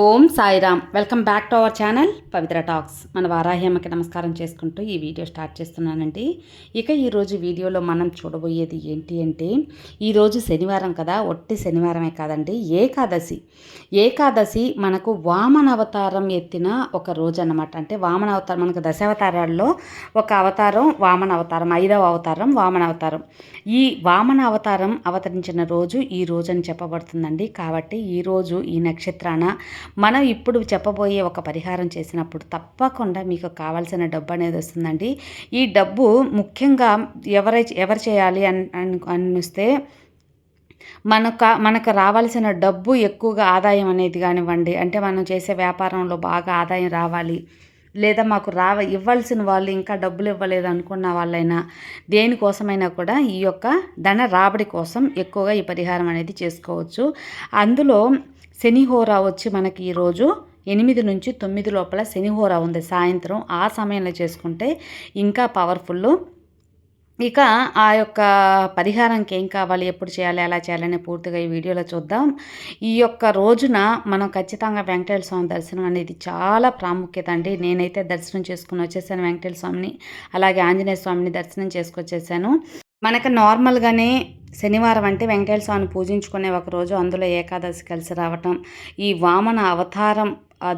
Om Sairam. Welcome back to our channel Pavitra talks. మన వారాహ్యమ్మకి నమస్కారం చేసుకుంటూ ఈ వీడియో స్టార్ట్ చేస్తున్నానండి. ఇక ఈరోజు వీడియోలో మనం చూడబోయేది ఏంటి అంటే ఈరోజు శనివారం కదా ఒట్టి శనివారమే కాదండి ఏకాదశి. ఏకాదశి మనకు వామన అవతారం ఎత్తిన ఒక రోజు అన్నమాట. అంటే వామన అవతారం మనకు దశావతారాల్లో ఒక అవతారం వామన అవతారం ఐదవ అవతారం వామన అవతారం ఈ వామన అవతారం అవతరించిన రోజు ఈ రోజు అని చెప్పబడుతుందండి. కాబట్టి ఈరోజు ఈ నక్షత్రాన మనం ఇప్పుడు చెప్పబోయే ఒక పరిహారం చేసినప్పుడు తప్పకుండా మీకు కావాల్సిన డబ్బు అనేది వస్తుందండి. ఈ డబ్బు ముఖ్యంగా ఎవరై ఎవరు చేయాలి అని అనిస్తే మనకు మనకు రావాల్సిన డబ్బు ఎక్కువగా ఆదాయం అనేది కానివ్వండి అంటే మనం చేసే వ్యాపారంలో బాగా ఆదాయం రావాలి లేదా మాకు రావ ఇవ్వాల్సిన వాళ్ళు ఇంకా డబ్బులు ఇవ్వలేదు అనుకున్న వాళ్ళైనా దేనికోసమైనా కూడా ఈ యొక్క ధన రాబడి కోసం ఎక్కువగా ఈ పరిహారం అనేది చేసుకోవచ్చు. అందులో శనిహోర వచ్చి మనకి ఈరోజు ఎనిమిది నుంచి తొమ్మిది లోపల శనిహోర ఉంది. సాయంత్రం ఆ సమయంలో చేసుకుంటే ఇంకా పవర్ఫుల్. ఇక ఆ యొక్క పరిహారంకి ఏం కావాలి ఎప్పుడు చేయాలి ఎలా చేయాలని పూర్తిగా ఈ వీడియోలో చూద్దాం. ఈ యొక్క రోజున మనం ఖచ్చితంగా వెంకటేశ్వర స్వామి దర్శనం అనేది చాలా ప్రాముఖ్యత అండి. నేనైతే దర్శనం చేసుకుని వచ్చేసాను వెంకటేశ్వర స్వామిని అలాగే ఆంజనేయ స్వామిని దర్శనం చేసుకొచ్చేసాను. మనకు నార్మల్గానే శనివారం అంటే వెంకటేశ్వర స్వామిని పూజించుకునే ఒక రోజు అందులో ఏకాదశి కలిసి రావటం. ఈ వామన అవతారం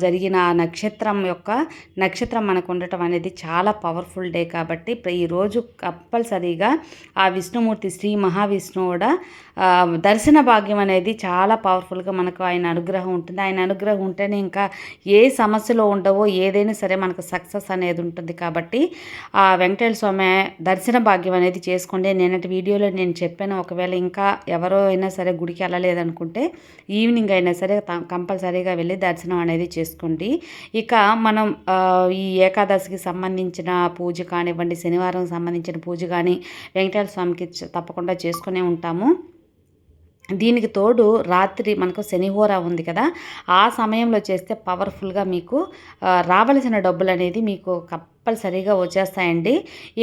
జరిగిన ఆ నక్షత్రం యొక్క నక్షత్రం మనకు ఉండటం అనేది చాలా పవర్ఫుల్ డే కాబట్టి ఈరోజు కంపల్సరీగా ఆ విష్ణుమూర్తి శ్రీ మహావిష్ణువుడ కూడా దర్శన భాగ్యం అనేది చాలా పవర్ఫుల్గా మనకు ఆయన అనుగ్రహం ఉంటుంది. ఆయన అనుగ్రహం ఉంటేనే ఇంకా ఏ సమస్యలో ఉండవో ఏదైనా సరే మనకు సక్సెస్ అనేది ఉంటుంది కాబట్టి ఆ వెంకటేశ్వర స్వామి దర్శన భాగ్యం అనేది చేసుకోండి. నేనటి వీడియోలో నేను చెప్పాను ఒకవేళ ఇంకా ఎవరో అయినా సరే గుడికి వెళ్ళలేదనుకుంటే ఈవినింగ్ అయినా సరే కంపల్సరీగా వెళ్ళి దర్శనం అనేది చేసుకోండి ఇక మనం ఈ ఏకాదశికి సంబంధించిన పూజ కానివ్వండి శనివారం సంబంధించిన పూజ కానీ వెంకటేశ్వర స్వామికి తప్పకుండా చేసుకునే ఉంటాము. దీనికి తోడు రాత్రి మనకు శనిహోర ఉంది కదా ఆ సమయంలో చేస్తే పవర్ఫుల్గా మీకు రావలసిన డబ్బులు అనేది మీకు కంపల్సరీగా వచ్చేస్తాయండి.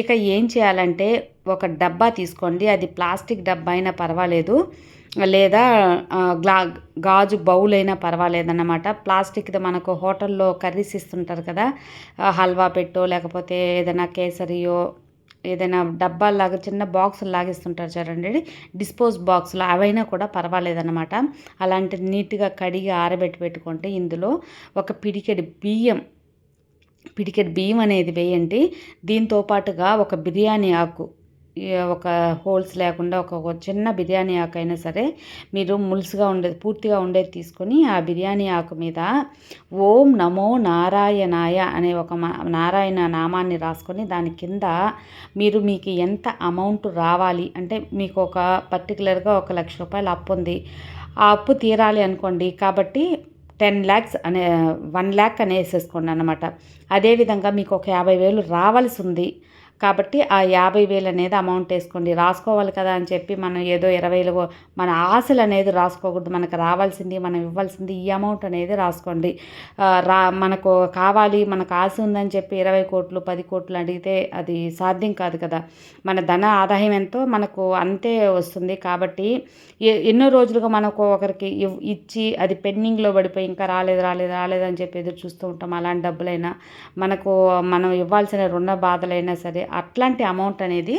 ఇక ఏం చేయాలంటే ఒక డబ్బా తీసుకోండి. అది ప్లాస్టిక్ డబ్బా అయినా పర్వాలేదు. లేదా గ్లా గాజు బౌల్ అయినా పర్వాలేదన్నమాట. ప్లాస్టిక్ది మనకు హోటల్లో కర్రీస్ ఇస్తుంటారు కదా హల్వా పెట్టో లేకపోతే ఏదైనా కేసరియో ఏదైనా డబ్బాల్లాగా చిన్న బాక్సులు లాగిస్తుంటారు చూడండి డిస్పోజ్ బాక్సులు అవైనా కూడా పర్వాలేదన్నమాట. అలాంటి నీట్గా కడిగి ఆరబెట్టి పెట్టుకుంటే ఇందులో ఒక పిడికెడు బియ్యం పిడికెడి బియ్యం అనేది వేయండి. దీంతో పాటుగా ఒక బిర్యానీ ఆకు ఒక హోల్స్ లేకుండా ఒక చిన్న బిర్యానీ ఆకు అయినా సరే మీరు ములుసుగా ఉండేది పూర్తిగా ఉండేది తీసుకొని ఆ బిర్యానీ ఆకు మీద ఓం నమో నారాయణాయ అనే ఒక నారాయణ నామాన్ని రాసుకొని దాని కింద మీరు మీకు ఎంత అమౌంట్ రావాలి అంటే మీకు ఒక పర్టికులర్గా ఒక లక్ష రూపాయలు అప్పు ఉంది. ఆ అప్పు తీరాలి అనుకోండి కాబట్టి టెన్ ల్యాక్స్ అనే వన్ ల్యాక్ అనేసేసుకోండి అనమాట అదేవిధంగా మీకు ఒక యాభై వేలు రావాల్సి ఉంది. కాబట్టి ఆ యాభై వేలు అనేది అమౌంట్ వేసుకోండి. రాసుకోవాలి కదా అని చెప్పి మనం ఏదో ఇరవైలో మన ఆశలు అనేది రాసుకోకూడదు. మనకు రావాల్సింది మనం ఇవ్వాల్సింది ఈ అమౌంట్ అనేది రాసుకోండి. రా మనకు కావాలి మనకు ఆశ ఉందని చెప్పి ఇరవై కోట్లు పది కోట్లు అడిగితే అది సాధ్యం కాదు కదా. మన ధన ఆదాయం ఎంతో మనకు అంతే వస్తుంది కాబట్టి ఎన్నో రోజులుగా మనకు ఒకరికి ఇచ్చి అది పెండింగ్లో పడిపోయి ఇంకా రాలేదు రాలేదు రాలేదు అని చెప్పి ఎదురు చూస్తూ ఉంటాం. అలాంటి డబ్బులైనా మనకు మనం ఇవ్వాల్సిన రుణ బాధలైనా సరే అట్లాంటి అమౌంట్ అనేది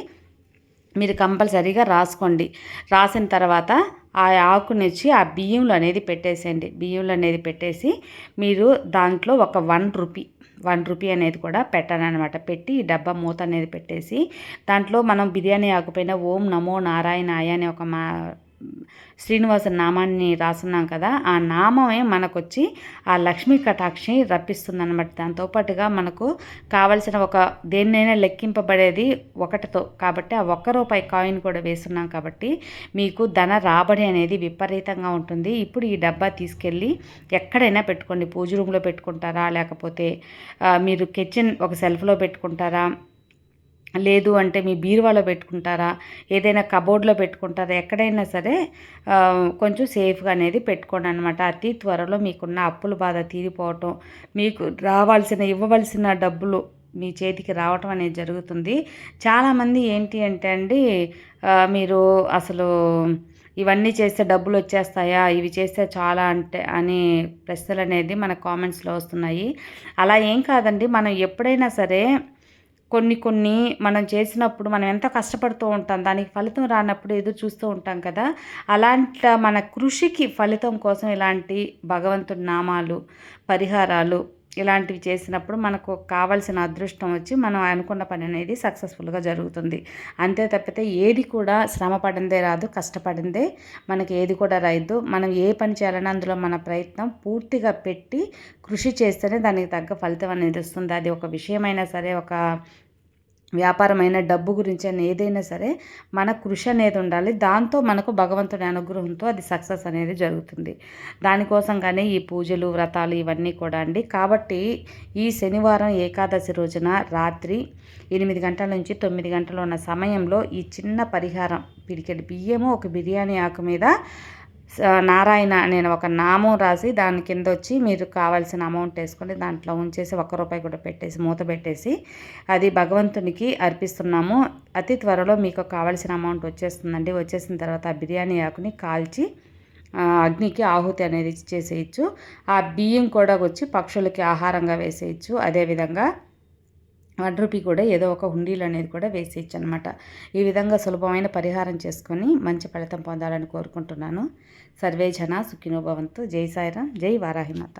మీరు కంపల్సరీగా రాసుకోండి. రాసిన తర్వాత ఆ ఆకునిచ్చి ఆ బియ్యంలో అనేది పెట్టేసేయండి. బియ్యంలో అనేది పెట్టేసి మీరు దాంట్లో ఒక వన్ రూపీ వన్ రూపీ అనేది కూడా పెట్టాలన్నమాట. పెట్టి ఈ డబ్బా మూత అనేది పెట్టేసి దాంట్లో మనం బిర్యానీ ఆకుపోయిన ఓం నమో నారాయణాయ అనే ఒక మా శ్రీనివాస నామాన్ని రాసున్నాం కదా ఆ నామమే మనకొచ్చి ఆ లక్ష్మీ కటాక్షి రప్పిస్తుంది అనమాట దాంతోపాటుగా మనకు కావలసిన ఒక దేన్నైనా లెక్కింపబడేది ఒకటితో. కాబట్టి ఆ ఒక్క రూపాయి కాయిన్ కూడా వేస్తున్నాం కాబట్టి మీకు ధన రాబడి అనేది విపరీతంగా ఉంటుంది. ఇప్పుడు ఈ డబ్బా తీసుకెళ్ళి ఎక్కడైనా పెట్టుకోండి. పూజ రూమ్లో పెట్టుకుంటారా? లేకపోతే మీరు కిచెన్ ఒక సెల్ఫ్లో పెట్టుకుంటారా? లేదు అంటే మీ బీరువాలో పెట్టుకుంటారా? ఏదైనా కబోర్డ్లో పెట్టుకుంటారా? ఎక్కడైనా సరే కొంచెం సేఫ్గా అనేది పెట్టుకోండి అనమాట అతి త్వరలో మీకున్న అప్పుల బాధ తీరిపోవటం మీకు రావాల్సిన ఇవ్వవలసిన డబ్బులు మీ చేతికి రావటం అనేది జరుగుతుంది. చాలామంది ఏంటి అంటే అండి మీరు అసలు ఇవన్నీ చేస్తే డబ్బులు వచ్చేస్తాయా? ఇవి చేస్తే చాలా అంటే అని ప్రశ్నలు అనేది మన కామెంట్స్లో వస్తున్నాయి. అలా ఏం కాదండి. మనం ఎప్పుడైనా సరే కొన్ని కొన్ని మనం చేసినప్పుడు మనం ఎంత కష్టపడుతూ ఉంటాం దానికి ఫలితం రానప్పుడు ఎదురు చూస్తూ ఉంటాం కదా. అలాంటి మన కృషికి ఫలితం కోసం ఇలాంటి భగవంతుడి నామాలు పరిహారాలు ఇలాంటివి చేసినప్పుడు మనకు కావాల్సిన అదృష్టం వచ్చి మనం అనుకున్న పని అనేది సక్సెస్ఫుల్గా జరుగుతుంది. అంతే తప్పితే ఏది కూడా శ్రమ పడిందే రాదు కష్టపడిందే మనకి ఏది కూడా రాయద్దు. మనం ఏ పని చేయాలని అందులో మన ప్రయత్నం పూర్తిగా పెట్టి కృషి చేస్తేనే దానికి తగ్గ ఫలితం అనేది వస్తుంది. అది ఒక విషయమైనా సరే ఒక వ్యాపారమైన డబ్బు గురించి అని ఏదైనా సరే మన కృషి అనేది ఉండాలి. దాంతో మనకు భగవంతుడి అనుగ్రహంతో అది సక్సెస్ అనేది జరుగుతుంది. దానికోసం కానీ ఈ పూజలు వ్రతాలు ఇవన్నీ కూడా అండి. కాబట్టి ఈ శనివారం ఏకాదశి రోజున రాత్రి ఎనిమిది గంటల నుంచి తొమ్మిది గంటలు ఉన్న సమయంలో ఈ చిన్న పరిహారం పిడికెడు బియ్యము ఒక బిర్యానీ ఆకు మీద నారాయణ నేను ఒక నామం రాసి దాని కింద వచ్చి మీరు కావాల్సిన అమౌంట్ వేసుకొని దాంట్లో ఉంచేసి ఒక్క రూపాయి కూడా పెట్టేసి మూత పెట్టేసి అది భగవంతునికి అర్పిస్తున్నాము. అతి త్వరలో మీకు కావాల్సిన అమౌంట్ వచ్చేస్తుందండి. వచ్చేసిన తర్వాత ఆ బిర్యానీ ఆకుని కాల్చి అగ్నికి ఆహుతి అనేది చేసేయచ్చు. ఆ బియ్యం కూడా వచ్చి పక్షులకి ఆహారంగా వేసేయచ్చు. అదేవిధంగా వడ్రూపి కూడా ఏదో ఒక హుండీలు అనేది కూడా వేసేయచ్చు అనమాట ఈ విధంగా సులభమైన పరిహారం చేసుకొని మంచి ఫలితం పొందాలని కోరుకుంటున్నాను. సర్వే జన సుఖినోభవంతు జై సాయిరాం జై వారాహిమాత.